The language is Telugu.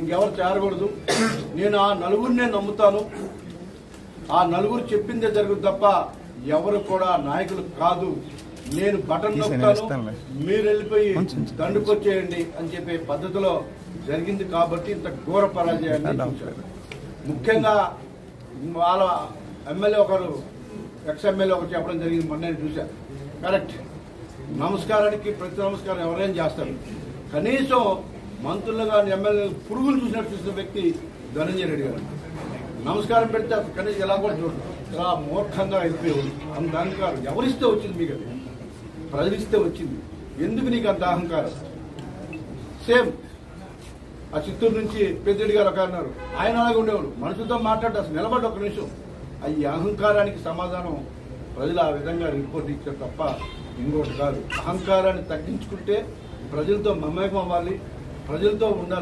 ఇంకెవరు చేరకూడదు. నేను ఆ నలుగురినే నమ్ముతాను. ఆ నలుగురు చెప్పిందే జరుగుతుంది తప్ప ఎవరు కూడా నాయకులు కాదు. నేను బటన్ నొక్కుతాను. మీరు వెళ్ళిపోయి దండుకొచ్చేయండి అని చెప్పే పద్ధతిలో జరిగింది కాబట్టి ఇంత ఘోర పరాజయాన్ని ముఖ్యంగా వాళ్ళ ఎమ్మెల్యే ఒకరు ఎక్స్ ఎమ్మెల్యే ఒకరు చెప్పడం జరిగింది మొన్న నేను చూశాను. కరెక్ట్. నమస్కారానికి ప్రతి నమస్కారం ఎవరైనా చేస్తారు. కనీసం మంత్రులు కానీ ఎమ్మెల్యే పురుగులు చూసినట్టు చూసిన వ్యక్తి ధనంజయ రెడ్డి గారు. నమస్కారం పెడితే కనీసం ఎలా కూడా చూడదు ఇలా మూర్ఖంగా అయిపోయేవాడు. అంత అహంకారం. ఎవరిస్తే వచ్చింది మీకు అది? ప్రజలిస్తే వచ్చింది. ఎందుకు నీకు అంత అహంకారం? సేమ్. ఆ చిత్తూరు నుంచి పెద్దిరెడ్డి గారు ఒక అన్నారు ఆయన అలాగే ఉండేవాడు. మనుషులతో మాట్లాడి అసలు నిలబడి ఒక నిమిషం. ఆ ఈ అహంకారానికి సమాధానం ప్రజలు ఆ విధంగా రిపోర్ట్ ఇచ్చారు తప్ప ఇంకోటి కాదు. అహంకారాన్ని తగ్గించుకుంటే ప్రజలతో మమేకం అవ్వాలి. ప్రజలతో ఉండాలి.